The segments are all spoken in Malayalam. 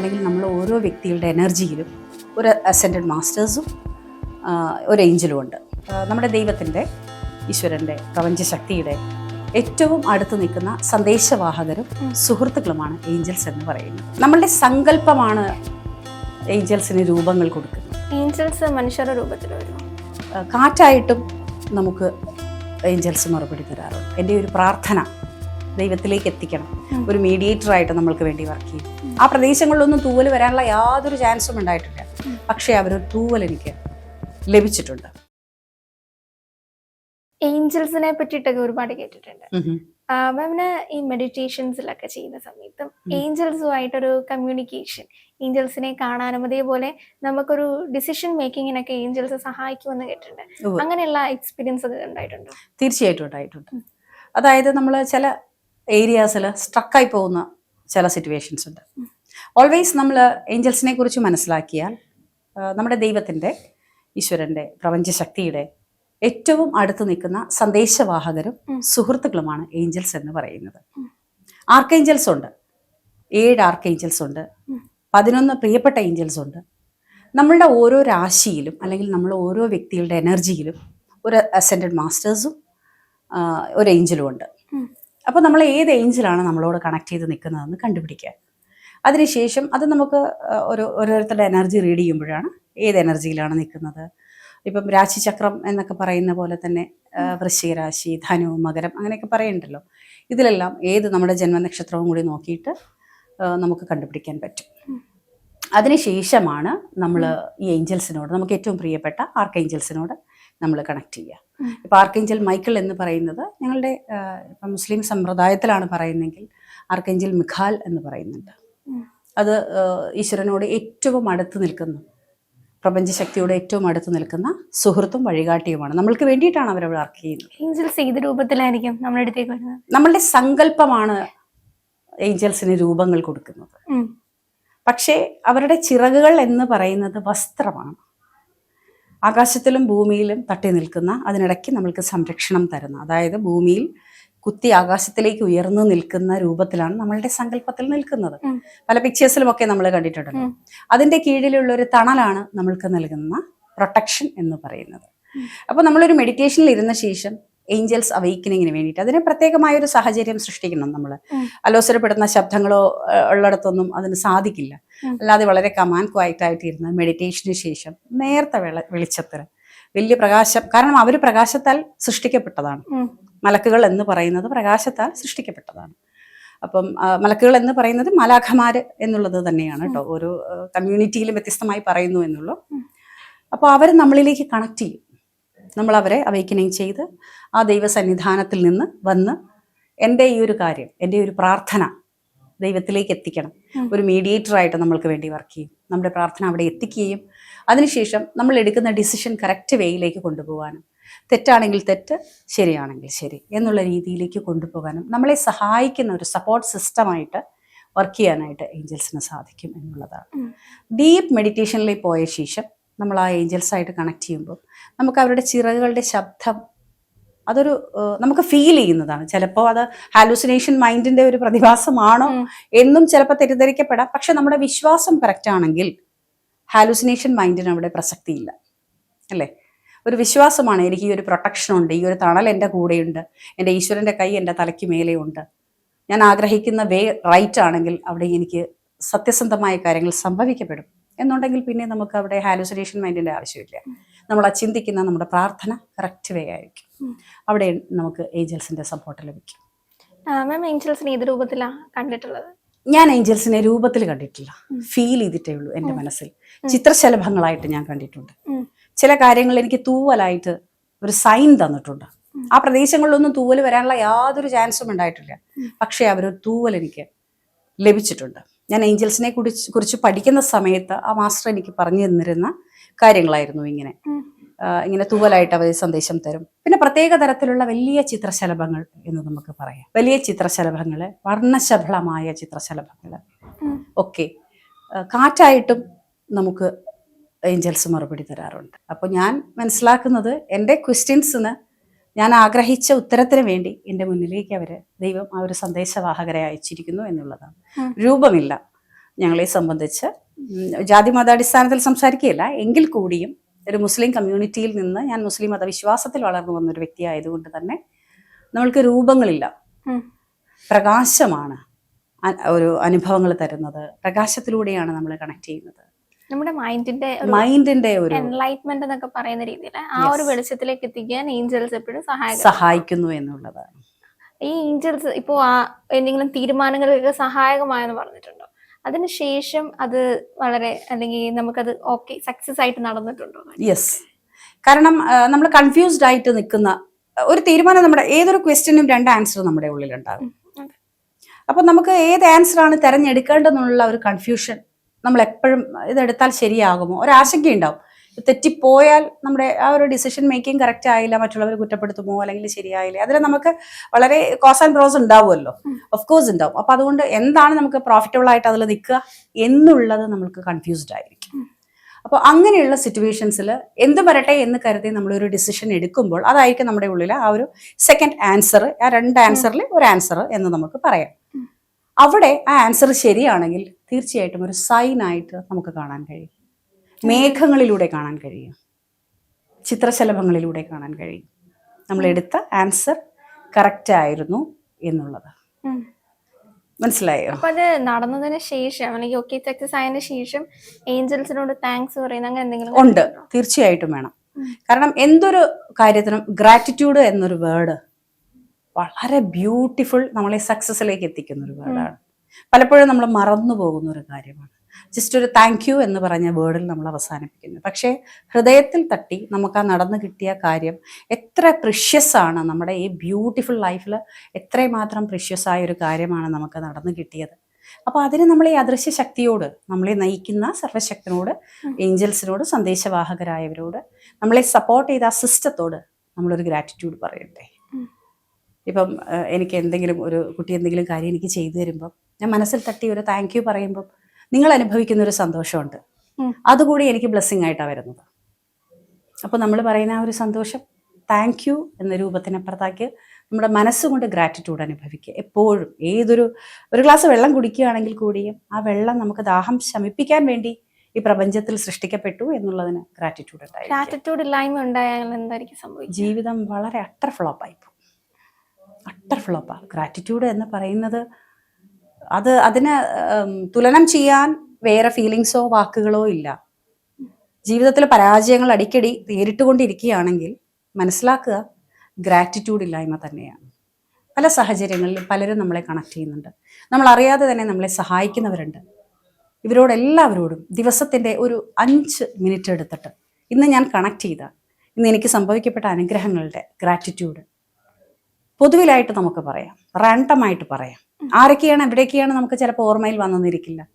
അല്ലെങ്കിൽ നമ്മൾ ഓരോ വ്യക്തികളുടെ എനർജിയിലും ഒരു അസെൻഡഡ് മാസ്റ്റേഴ്സും ഒരു ഏഞ്ചലും ഉണ്ട്. നമ്മുടെ ദൈവത്തിന്റെ ഈശ്വരന്റെ പ്രപഞ്ചശക്തിയുടെ ഏറ്റവും അടുത്ത് നിൽക്കുന്ന സന്ദേശവാഹകരും സുഹൃത്തുക്കളുമാണ് ഏഞ്ചൽസ് എന്ന് പറയുന്നത്. നമ്മളുടെ സങ്കല്പമാണ് ഏഞ്ചൽസിന് രൂപങ്ങൾ കൊടുക്കുന്നത്. ഏഞ്ചൽസ് മനുഷ്യരുടെ രൂപത്തിൽ വരും കാറ്റായിട്ടും നമുക്ക് ഏഞ്ചൽസ് മറുപടി തരാറുണ്ട്. എന്റെ ഒരു പ്രാർത്ഥന ദൈവത്തിലേക്ക് എത്തിക്കണം. ഒരു മീഡിയേറ്ററായിട്ട് നമ്മൾക്ക് വേണ്ടി വർക്ക് ചെയ്യും ആ പ്രദേശങ്ങളിലൊന്നും തൂവൽ വരാനുള്ള യാതൊരു ചാൻസും ഉണ്ടായിട്ടില്ല. പക്ഷേ അവരൊരു തൂവൽ എനിക്ക് ലഭിച്ചിട്ടുണ്ട് ഏഞ്ചൽസിനെ പറ്റിയിട്ടൊക്കെ ഒരുപാട് കേട്ടിട്ടുണ്ട്. മാമിന് ഈ മെഡിറ്റേഷൻസിലൊക്കെ ചെയ്യുന്ന സമയത്തും. ഏഞ്ചൽസുമായിട്ടൊരു കമ്മ്യൂണിക്കേഷൻ ഏഞ്ചൽസിനെ കാണാനും അതേപോലെ നമുക്കൊരു ഡിസിഷൻ മേക്കിങ്ങിനൊക്കെ ഏഞ്ചൽസ് സഹായിക്കുമെന്ന് കേട്ടിട്ടുണ്ട് അങ്ങനെയുള്ള എക്സ്പീരിയൻസ് ഒക്കെ ഉണ്ടായിട്ടുണ്ടോ തീർച്ചയായിട്ടും ഉണ്ടായിട്ടുണ്ട് അതായത് നമ്മൾ ചില ഏരിയാസിൽ സ്ട്രക്കായി പോകുന്ന ചില സിറ്റുവേഷൻസ് ഉണ്ട്. ഓൾവേസ് നമ്മൾ ഏഞ്ചൽസിനെ കുറിച്ച് മനസ്സിലാക്കിയാൽ നമ്മുടെ ദൈവത്തിന്റെ ഈശ്വരന്റെ പ്രപഞ്ചശക്തിയുടെ ഏറ്റവും അടുത്ത് നിൽക്കുന്ന സന്ദേശവാഹകരും. സുഹൃത്തുക്കളുമാണ് ഏഞ്ചൽസ് എന്ന് പറയുന്നത്. ആർക്കേഞ്ചൽസ് ഉണ്ട് ഏഴ് ആർക്കേഞ്ചൽസ് ഉണ്ട്. പതിനൊന്ന് പ്രിയപ്പെട്ട ഏഞ്ചൽസ് ഉണ്ട് നമ്മളുടെ ഓരോ രാശിയിലും അല്ലെങ്കിൽ നമ്മൾ ഓരോ വ്യക്തികളുടെ എനർജിയിലും ഒരു അസെൻഡഡ് മാസ്റ്റേഴ്സും ഒരു ഏഞ്ചലും ഉണ്ട്. അപ്പോൾ നമ്മൾ ഏത് ഏഞ്ചിലാണ് നമ്മളോട് കണക്ട് ചെയ്ത് നിൽക്കുന്നതെന്ന് കണ്ടുപിടിക്കുക. അതിനുശേഷം അത് നമുക്ക് ഒരു ഓരോരുത്തരുടെ എനർജി റീഡ് ചെയ്യുമ്പോഴാണ് ഏത് എനർജിയിലാണ് നിൽക്കുന്നത്. ഇപ്പം രാശിചക്രം എന്നൊക്കെ പറയുന്ന പോലെ തന്നെ വൃശ്ചിക രാശി ധനു മകരം അങ്ങനെയൊക്കെ പറയുന്നുണ്ടല്ലോ ഇതിലെല്ലാം ഏത് നമ്മുടെ ജന്മനക്ഷത്രവും കൂടി നോക്കിയിട്ട് നമുക്ക് കണ്ടുപിടിക്കാൻ പറ്റും. അതിനുശേഷമാണ് നമ്മൾ ഈ ഏഞ്ചൽസിനോട് നമുക്ക് ഏറ്റവും പ്രിയപ്പെട്ട ആർക്ക് ഏഞ്ചൽസിനോട് നമ്മൾ കണക്ട് ചെയ്യുക. ഉം. ആർക്കെഞ്ചൽ മൈക്കിൾ എന്ന് പറയുന്നത് ഞങ്ങളുടെ ഇപ്പം മുസ്ലിം സമ്പ്രദായത്തിലാണ് പറയുന്നതെങ്കിൽ ആർക്കേഞ്ചൽ മിഖാൽ എന്ന് പറയുന്നുണ്ട്. അത് ഈശ്വരനോട് ഏറ്റവും അടുത്ത് നിൽക്കുന്ന പ്രപഞ്ചശക്തിയോട് ഏറ്റവും അടുത്ത് നിൽക്കുന്ന സുഹൃത്തും വഴികാട്ടിയുമാണ്. നമ്മൾക്ക് വേണ്ടിയിട്ടാണ് അവരവിടെ വർക്ക് ചെയ്യുന്നത്. ഏഞ്ചൽസ് ഏത് രൂപത്തിലായിരിക്കും നമ്മുടെ അടുത്തേക്ക് വരുന്നത്? നമ്മളുടെ സങ്കല്പമാണ് ഏഞ്ചൽസിന് രൂപങ്ങൾ കൊടുക്കുന്നത്. പക്ഷേ അവരുടെ ചിറകുകൾ എന്ന് പറയുന്നത് വസ്ത്രമാണ്. ആകാശത്തിലും ഭൂമിയിലും തട്ടി നിൽക്കുന്ന അതിനിടയ്ക്ക് നമ്മൾക്ക് സംരക്ഷണം തരുന്ന അതായത് ഭൂമിയിൽ കുത്തി ആകാശത്തിലേക്ക് ഉയർന്നു നിൽക്കുന്ന രൂപത്തിലാണ് നമ്മളുടെ സങ്കല്പത്തിൽ നിൽക്കുന്നത്. പല പിക്ചേഴ്സിലുമൊക്കെ നമ്മൾ കണ്ടിട്ടുണ്ടല്ലോ ഉം. അതിന്റെ കീഴിലുള്ള ഒരു തണലാണ് നമ്മൾക്ക് നൽകുന്ന പ്രൊട്ടക്ഷൻ എന്ന് പറയുന്നത്. അപ്പൊ അപ്പോൾ നമ്മളൊരു മെഡിറ്റേഷനിൽ ഇരുന്ന ശേഷം ഏഞ്ചൽസ് അവൈക്കനിങ്ങിന് വേണ്ടിയിട്ട്. അതിന് പ്രത്യേകമായ ഒരു സാഹചര്യം സൃഷ്ടിക്കണം നമ്മൾ അലോസരപ്പെടുന്ന ശബ്ദങ്ങളോ ഉള്ളിടത്തൊന്നും അതിന് സാധിക്കില്ല. അല്ലാതെ വളരെ കമാൻ ഇരുന്ന് മെഡിറ്റേഷന് ശേഷം നേരത്തെ വെള വെളിച്ചത്തിൽ വലിയ പ്രകാശം കാരണം അവർ പ്രകാശത്താൽ സൃഷ്ടിക്കപ്പെട്ടതാണ്. മലക്കുകൾ എന്ന് പറയുന്നത് പ്രകാശത്താൽ സൃഷ്ടിക്കപ്പെട്ടതാണ്. അപ്പം മലക്കുകൾ എന്ന് പറയുന്നത് മലാഖമാര് എന്നുള്ളത് തന്നെയാണ് കേട്ടോ ഓരോ കമ്മ്യൂണിറ്റിയിലും വ്യത്യസ്തമായി പറയുന്നു എന്നുള്ളൂ. അപ്പോൾ അവർ നമ്മളിലേക്ക് കണക്ട് ചെയ്യും. നമ്മൾ അവരെ അവൈക്കനിങ് ചെയ്ത് ആ ദൈവസന്നിധാനത്തിൽ നിന്ന് വന്ന് എന്റെ ഈ ഒരു കാര്യം എന്റെ ഒരു പ്രാർത്ഥന ദൈവത്തിലേക്ക് എത്തിക്കണം. ഒരു മീഡിയേറ്റർ ആയിട്ട് നമ്മൾക്ക് വേണ്ടി വർക്ക് ചെയ്യും. നമ്മുടെ പ്രാർത്ഥന അവിടെ എത്തിക്കുകയും അതിനുശേഷം നമ്മൾ എടുക്കുന്ന ഡിസിഷൻ കറക്റ്റ് വേയിലേക്ക് കൊണ്ടുപോകാനും തെറ്റാണെങ്കിൽ തെറ്റ് ശരിയാണെങ്കിൽ ശരി എന്നുള്ള രീതിയിലേക്ക് കൊണ്ടുപോകാനും നമ്മളെ സഹായിക്കുന്ന ഒരു സപ്പോർട്ട് സിസ്റ്റമായിട്ട് വർക്ക് ചെയ്യാനായിട്ട് ഏഞ്ചൽസിന് സാധിക്കും എന്നുള്ളതാണ്. ഡീപ്പ് മെഡിറ്റേഷനിലേക്ക് പോയ ശേഷം നമ്മൾ ആ ഏഞ്ചൽസായിട്ട് കണക്ട് ചെയ്യുമ്പോൾ നമുക്ക് അവരുടെ ചിറകുകളുടെ ശബ്ദം അതൊരു നമുക്ക് ഫീൽ ചെയ്യുന്നതാണ്. ചിലപ്പോൾ അത് ഹാലൂസിനേഷൻ മൈൻഡിന്റെ ഒരു പ്രതിഭാസമാണോ എന്നും ചിലപ്പോൾ തെറ്റിദ്ധരിക്കപ്പെടാം. പക്ഷെ നമ്മുടെ വിശ്വാസം കറക്റ്റ് ആണെങ്കിൽ ഹാലൂസിനേഷൻ മൈൻഡിന് അവിടെ പ്രസക്തിയില്ല. അല്ലേ? ഒരു വിശ്വാസമാണ് എനിക്ക് ഈ ഒരു പ്രൊട്ടക്ഷൻ ഉണ്ട് ഈ ഒരു തണൽ എന്റെ കൂടെയുണ്ട് എന്റെ ഈശ്വരന്റെ കൈ എന്റെ തലയ്ക്ക് മേലെയുണ്ട്. ഞാൻ ആഗ്രഹിക്കുന്ന വേ റൈറ്റ് ആണെങ്കിൽ അവിടെ എനിക്ക് സത്യസന്ധമായ കാര്യങ്ങൾ സംഭവിക്കപ്പെടും. എന്നുണ്ടെങ്കിൽ പിന്നെ നമുക്ക് അവിടെ ഹാലുസിനേഷൻ മൈൻഡിന്റെ ആവശ്യമില്ല. നമ്മൾ ആ ചിന്തിക്കുന്ന നമ്മുടെ പ്രാർത്ഥന കറക്റ്റ് വേ ആയിരിക്കും. അവിടെ നമുക്ക് ഏഞ്ചൽസിന്റെ സപ്പോർട്ട് ലഭിക്കും. മാം ഏഞ്ചൽസിനെ ഏത് രൂപത്തിലാണ് കണ്ടിട്ടുള്ളത്? ഞാൻ ഏഞ്ചൽസിനെ രൂപത്തിൽ കണ്ടിട്ടില്ല. ഫീൽ ചെയ്തിട്ടേ ഉള്ളൂ എന്റെ മനസ്സിൽ. ചിത്രശലഭങ്ങളായിട്ട് ഞാൻ കണ്ടിട്ടുണ്ട്. ചില കാര്യങ്ങൾ എനിക്ക് തൂവലായിട്ട് ഒരു സൈൻ തന്നിട്ടുണ്ട്. ആ പ്രദേശങ്ങളിലൊന്നും തൂവൽ വരാനുള്ള യാതൊരു ചാൻസും ഉണ്ടായിട്ടില്ല. പക്ഷേ അവരൊരു തൂവൽ എനിക്ക് ലഭിച്ചിട്ടുണ്ട്. ഞാൻ ഏഞ്ചൽസിനെ കുറിച്ച് കുറിച്ച് പഠിക്കുന്ന സമയത്ത് ആ മാസ്റ്റർ എനിക്ക് പറഞ്ഞു തന്നിരുന്ന കാര്യങ്ങളായിരുന്നു ഇങ്ങനെ. ഇങ്ങനെ തൂവലായിട്ട് അവർ സന്ദേശം തരും. പിന്നെ പ്രത്യേക തരത്തിലുള്ള വലിയ ചിത്രശലഭങ്ങൾ എന്ന് നമുക്ക് പറയാം. വലിയ ചിത്രശലഭങ്ങൾ വർണശബളമായ ചിത്രശലഭങ്ങൾ. ഒക്കെ. കാറ്റായിട്ടും നമുക്ക് ഏഞ്ചൽസ് മറുപടി തരാറുണ്ട്. അപ്പോൾ ഞാൻ മനസ്സിലാക്കുന്നത് എന്റെ ക്വസ്റ്റ്യൻസിന് ഞാൻ ആഗ്രഹിച്ച ഉത്തരത്തിന് വേണ്ടി എന്റെ മുന്നിലേക്ക് അവർ ദൈവം ആ ഒരു സന്ദേശവാഹകരെ അയച്ചിരിക്കുന്നു എന്നുള്ളതാണ്. രൂപമില്ല ഞങ്ങളെ സംബന്ധിച്ച്. ജാതി മതാടിസ്ഥാനത്തിൽ സംസാരിക്കുകയില്ല. എങ്കിൽ കൂടിയും ഒരു മുസ്ലിം കമ്മ്യൂണിറ്റിയിൽ നിന്ന് ഞാൻ മുസ്ലിം മതവിശ്വാസത്തിൽ വളർന്നു വന്ന ഒരു വ്യക്തി ആയതുകൊണ്ട് തന്നെ നമ്മൾക്ക് രൂപങ്ങളില്ല. പ്രകാശമാണ് ഒരു അനുഭവങ്ങൾ തരുന്നത്. പ്രകാശത്തിലൂടെയാണ് നമ്മൾ കണക്ട് ചെയ്യുന്നത്. നമ്മുടെ മൈൻഡിന്റെ മൈൻഡിന്റെ ഒരു എൻലൈറ്റ്മെന്റ് എന്നൊക്കെ പറയുന്ന രീതിയിൽ ആ ഒരു വെളിച്ചത്തിലേക്ക് എത്തിക്കാൻ ഏഞ്ചൽസ് എപ്പോഴും സഹായിക്കും സഹായിക്കുന്നു എന്നുള്ളതാണ് ഈ ഏഞ്ചൽസ് ഇപ്പോ ആ എന്തെങ്കിലും തീരുമാനങ്ങൾക്ക് സഹായകമായെന്ന് പറഞ്ഞിട്ടുണ്ടോ? അതിനുശേഷം അത് വളരെ അല്ലെങ്കിൽ നമുക്കത് ഓക്കെ സക്സസ് ആയിട്ട് നടന്നിട്ടുണ്ടോ? യെസ് കാരണം നമ്മൾ കൺഫ്യൂസ്ഡ് ആയിട്ട് നിൽക്കുന്ന ഒരു തീരുമാനം നമ്മുടെ ഏതൊരു ക്വസ്റ്റ്യനും രണ്ട് ആൻസർ നമ്മുടെ ഉള്ളിലുണ്ടാകും. അപ്പൊ നമുക്ക് ഏത് ആൻസർ ആണ് തിരഞ്ഞെടുക്കേണ്ടതെന്നുള്ള ഒരു കൺഫ്യൂഷൻ നമ്മൾ എപ്പോഴും ഇതെടുത്താൽ ശരിയാകുമോ? ഒരു ആശങ്കയുണ്ടാവും തെറ്റിപ്പോയാൽ നമ്മുടെ ആ ഒരു ഡിസിഷൻ മേക്കിംഗ് കറക്റ്റ് ആയില്ല മറ്റുള്ളവർ കുറ്റപ്പെടുത്തുമോ അല്ലെങ്കിൽ ശരിയായില്ല. അതിൽ നമുക്ക് വളരെ കോസ് ആൻഡ് പ്രോസ് ഉണ്ടാവുമല്ലോ. ഓഫ് കോഴ്സ് ഉണ്ടാവും. അപ്പൊ അതുകൊണ്ട് എന്താണ് നമുക്ക് പ്രോഫിറ്റബിൾ ആയിട്ട് അതിൽ നിൽക്കുക? എന്നുള്ളത് നമുക്ക് കൺഫ്യൂസ്ഡ് ആയിരിക്കും. അപ്പോൾ അങ്ങനെയുള്ള സിറ്റുവേഷൻസിൽ എന്ത് വരട്ടെ എന്ന് കരുതി നമ്മളൊരു ഡിസിഷൻ എടുക്കുമ്പോൾ അതായിരിക്കും നമ്മുടെ ഉള്ളിൽ ആ ഒരു സെക്കൻഡ് ആൻസർ ആ രണ്ട് ആൻസറിൽ ഒരു ആൻസർ എന്ന് നമുക്ക് പറയാം. അവിടെ ആ ആൻസർ ശരിയാണെങ്കിൽ തീർച്ചയായിട്ടും ഒരു സൈൻ ആയിട്ട് നമുക്ക് കാണാൻ കഴിയും. മേഘങ്ങളിലൂടെ കാണാൻ കഴിയും. ചിത്രശലഭങ്ങളിലൂടെ കാണാൻ കഴിയും. നമ്മൾ എടുത്ത ആൻസർ കറക്റ്റ് ആയിരുന്നു എന്നുള്ളത്. മനസ്സിലായോ? അപ്പൊ അത് നടന്നതിന് ശേഷം അല്ലെങ്കിൽ ഓക്കെ സക്സസ് ആയതിനു ശേഷം ഏഞ്ചൽസിനോട് താങ്ക്സ് പറയുന്ന അങ്ങനെ എന്തെങ്കിലും ഉണ്ട്. തീർച്ചയായിട്ടും വേണം. കാരണം എന്തൊരു കാര്യത്തിനും ഗ്രാറ്റിറ്റ്യൂഡ് എന്നൊരു വേർഡ് വളരെ ബ്യൂട്ടിഫുൾ നമ്മളെ സക്സസ്സിലേക്ക് എത്തിക്കുന്ന ഒരു വേർഡാണ് പലപ്പോഴും നമ്മൾ മറന്നു പോകുന്ന ഒരു കാര്യമാണ്. ജസ്റ്റ് ഒരു താങ്ക് യു എന്ന് പറഞ്ഞ വേർഡിൽ നമ്മൾ അവസാനിപ്പിക്കുന്നു. പക്ഷേ ഹൃദയത്തിൽ തട്ടി നമുക്ക് ആ നടന്നു കിട്ടിയ കാര്യം എത്ര പ്രിഷ്യസ് ആണ് നമ്മുടെ ഈ ബ്യൂട്ടിഫുൾ ലൈഫിൽ എത്രമാത്രം പ്രിഷ്യസ് ആയ ഒരു കാര്യമാണ് നമുക്ക് നടന്നു കിട്ടിയത്. അപ്പോൾ അതിന് നമ്മൾ ഈ അദൃശ്യ ശക്തിയോട് നമ്മളെ നയിക്കുന്ന സർവശക്തനോട് ഏഞ്ചൽസിനോട് സന്ദേശവാഹകരായവരോട് നമ്മളെ സപ്പോർട്ട് ചെയ്ത ആ സിസ്റ്റത്തോട് നമ്മളൊരു ഗ്രാറ്റിറ്റ്യൂഡ് പറയട്ടെ. ഇപ്പം എനിക്ക് എന്തെങ്കിലും ഒരു കുട്ടി എന്തെങ്കിലും കാര്യം എനിക്ക് ചെയ്തു തരുമ്പം ഞാൻ മനസ്സിൽ തട്ടി ഒരു താങ്ക് യു പറയുമ്പം നിങ്ങൾ അനുഭവിക്കുന്ന ഒരു സന്തോഷമുണ്ട്. അതുകൂടി എനിക്ക് ബ്ലെസ്സിങ് ആയിട്ടാണ് വരുന്നത്. അപ്പോൾ നമ്മൾ പറയുന്ന ആ ഒരു സന്തോഷം താങ്ക് യു എന്ന രൂപത്തിനപ്പുറത്താക്കി നമ്മുടെ മനസ്സുകൊണ്ട് ഗ്രാറ്റിറ്റ്യൂഡ് അനുഭവിക്കുക. എപ്പോഴും ഏതൊരു ഒരു ഗ്ലാസ് വെള്ളം കുടിക്കുകയാണെങ്കിൽ കൂടിയും ആ വെള്ളം നമുക്ക് ദാഹം ശമിപ്പിക്കാൻ വേണ്ടി ഈ പ്രപഞ്ചത്തിൽ സൃഷ്ടിക്കപ്പെട്ടു എന്നുള്ളതിന് ഗ്രാറ്റിറ്റ്യൂഡ് ഗ്രാറ്റിറ്റ്യൂഡ് ഇല്ലായ്മ ഉണ്ടായാൽ എന്തായിരിക്കും സംഭവിക്കുക? ജീവിതം വളരെ അട്ടർ ഫ്ലോപ്പായി പോകും അട്ടർ ഫ്ലോപ്പാണ് ഗ്രാറ്റിറ്റ്യൂഡ് എന്ന് പറയുന്നത് അത് അതിന് തുലനം ചെയ്യാൻ വേറെ ഫീലിങ്സോ വാക്കുകളോ ഇല്ല. ജീവിതത്തിലെ പരാജയങ്ങൾ അടിക്കടി നേരിട്ടുകൊണ്ടിരിക്കുകയാണെങ്കിൽ മനസ്സിലാക്കുക ഗ്രാറ്റിറ്റ്യൂഡ് ഇല്ലായ്മ തന്നെയാണ്. പല സാഹചര്യങ്ങളിലും പലരും നമ്മളെ കണക്ട് ചെയ്യുന്നുണ്ട്. നമ്മൾ അറിയാതെ തന്നെ നമ്മളെ സഹായിക്കുന്നവരുണ്ട്. ഇവരോടെല്ലാവരോടും ദിവസത്തിന്റെ ഒരു അഞ്ച് മിനിറ്റ് എടുത്തിട്ട് ഇന്ന് ഞാൻ കണക്ട് ചെയ്ത ഇന്ന് എനിക്ക് സംഭവിക്കപ്പെട്ട അനുഗ്രഹങ്ങളുടെ ഗ്രാറ്റിറ്റ്യൂഡ് പൊതുവിലായിട്ട് നമുക്ക് പറയാം. റാൻഡമായിട്ട് പറയാം. ആരൊക്കെയാണ് എവിടെയൊക്കെയാണ് നമുക്ക് ചിലപ്പോൾ ഓർമ്മയിൽ വന്നെന്നിരിക്കില്ല.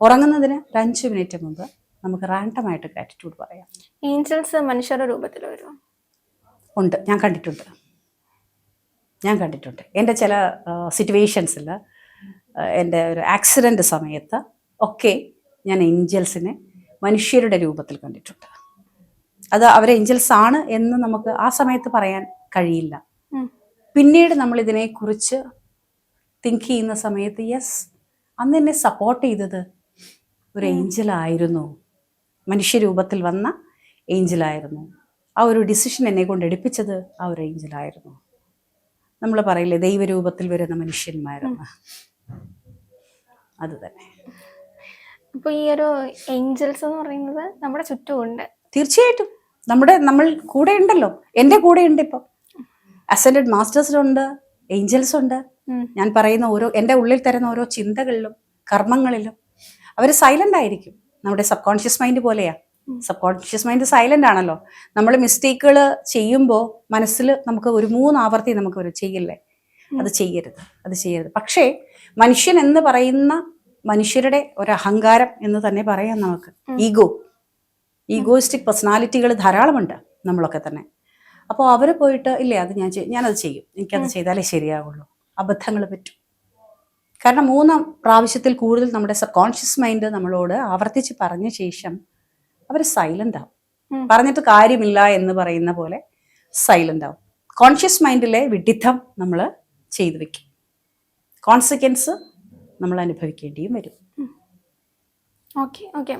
ഉറങ്ങുന്നതിന് ഒരു അഞ്ച് മിനിറ്റ് മുമ്പ് നമുക്ക് റാൻഡമായിട്ട് ഗ്രാറ്റിറ്റ്യൂഡ് പറയാം. ഏഞ്ചൽസ് മനുഷ്യരുടെ രൂപത്തിൽ വരുമോ ഉണ്ട്. ഞാൻ കണ്ടിട്ടുണ്ട്. ഞാൻ കണ്ടിട്ടുണ്ട്. എന്റെ ചില സിറ്റുവേഷൻസിൽ എന്റെ ഒരു ആക്സിഡന്റ് സമയത്ത് ഒക്കെ ഞാൻ ഏഞ്ചൽസിനെ മനുഷ്യരുടെ രൂപത്തിൽ കണ്ടിട്ടുണ്ട്. അത് അവരെ ഏഞ്ചൽസ് ആണ് എന്ന് നമുക്ക് ആ സമയത്ത് പറയാൻ കഴിയില്ല. പിന്നീട് നമ്മൾ ഇതിനെക്കുറിച്ച് തിങ്ക് ചെയ്യുന്ന സമയത്ത് യെസ് അന്ന് എന്നെ സപ്പോർട്ട് ചെയ്തത് ഒരു ഏഞ്ചലായിരുന്നു മനുഷ്യരൂപത്തിൽ വന്ന ഏഞ്ചലായിരുന്നു ആ ഒരു ഡിസിഷൻ എന്നെ കൊണ്ട് എടുപ്പിച്ചത് ആ ഒരു ഏഞ്ചലായിരുന്നു നമ്മൾ പറയില്ലേ ദൈവരൂപത്തിൽ വരുന്ന മനുഷ്യന്മാരെന്ന് അത് തന്നെ അപ്പൊ ഈ ഒരു ഏഞ്ചൽസ് എന്ന് പറയുന്നത് നമ്മുടെ ചുറ്റുമുണ്ട്. തീർച്ചയായിട്ടും. നമ്മുടെ നമ്മൾ കൂടെ ഉണ്ടല്ലോ. എന്റെ കൂടെ ഉണ്ട് ഇപ്പം. അസൻഡഡ് മാസ്റ്റേഴ്സിലുണ്ട് ഏഞ്ചൽസ് ഉണ്ട്. ഞാൻ പറയുന്ന ഓരോ എന്റെ ഉള്ളിൽ തരുന്ന ഓരോ ചിന്തകളിലും കർമ്മങ്ങളിലും അവർ സൈലന്റ് ആയിരിക്കും. നമ്മുടെ സബ് കോൺഷ്യസ് മൈൻഡ് പോലെയാ. സബ് കോൺഷ്യസ് മൈൻഡ് സൈലന്റ് ആണല്ലോ. നമ്മൾ മിസ്റ്റേക്കുകൾ ചെയ്യുമ്പോൾ മനസ്സിൽ നമുക്ക് ഒരു മൂന്ന് ആവർത്തി നമുക്ക് ഒരു ചെയ്യില്ലേ? അത് ചെയ്യരുത്. അത് ചെയ്യരുത്. പക്ഷേ മനുഷ്യൻ എന്ന് പറയുന്ന മനുഷ്യരുടെ ഒരു അഹങ്കാരം എന്ന് തന്നെ പറയാം നമുക്ക്. ഈഗോ ഈഗോയിസ്റ്റിക് പേഴ്സണാലിറ്റികൾ ധാരാളമുണ്ട് നമ്മളൊക്കെ തന്നെ. അപ്പോൾ അവർ പോയിട്ട് ഇല്ലേ അത് ഞാൻ ഞാനത് ചെയ്യും. എനിക്കത് ചെയ്താലേ ശരിയാവുള്ളൂ. അബദ്ധങ്ങൾ പറ്റും. കാരണം മൂന്നാം പ്രാവശ്യത്തിൽ കൂടുതൽ നമ്മുടെ സബ് കോൺഷ്യസ് മൈൻഡ് നമ്മളോട് ആവർത്തിച്ച് പറഞ്ഞ ശേഷം അവർ സൈലന്റ് ആവും. പറഞ്ഞിട്ട് കാര്യമില്ല എന്ന് പറയുന്ന പോലെ സൈലന്റ് ആവും. കോൺഷ്യസ് മൈൻഡിലെ വിഡിത്തം നമ്മൾ ചെയ്തു വെക്കും. കോൺസിക്വൻസ് നമ്മൾ അനുഭവിക്കേണ്ടിയും വരും. Okay okay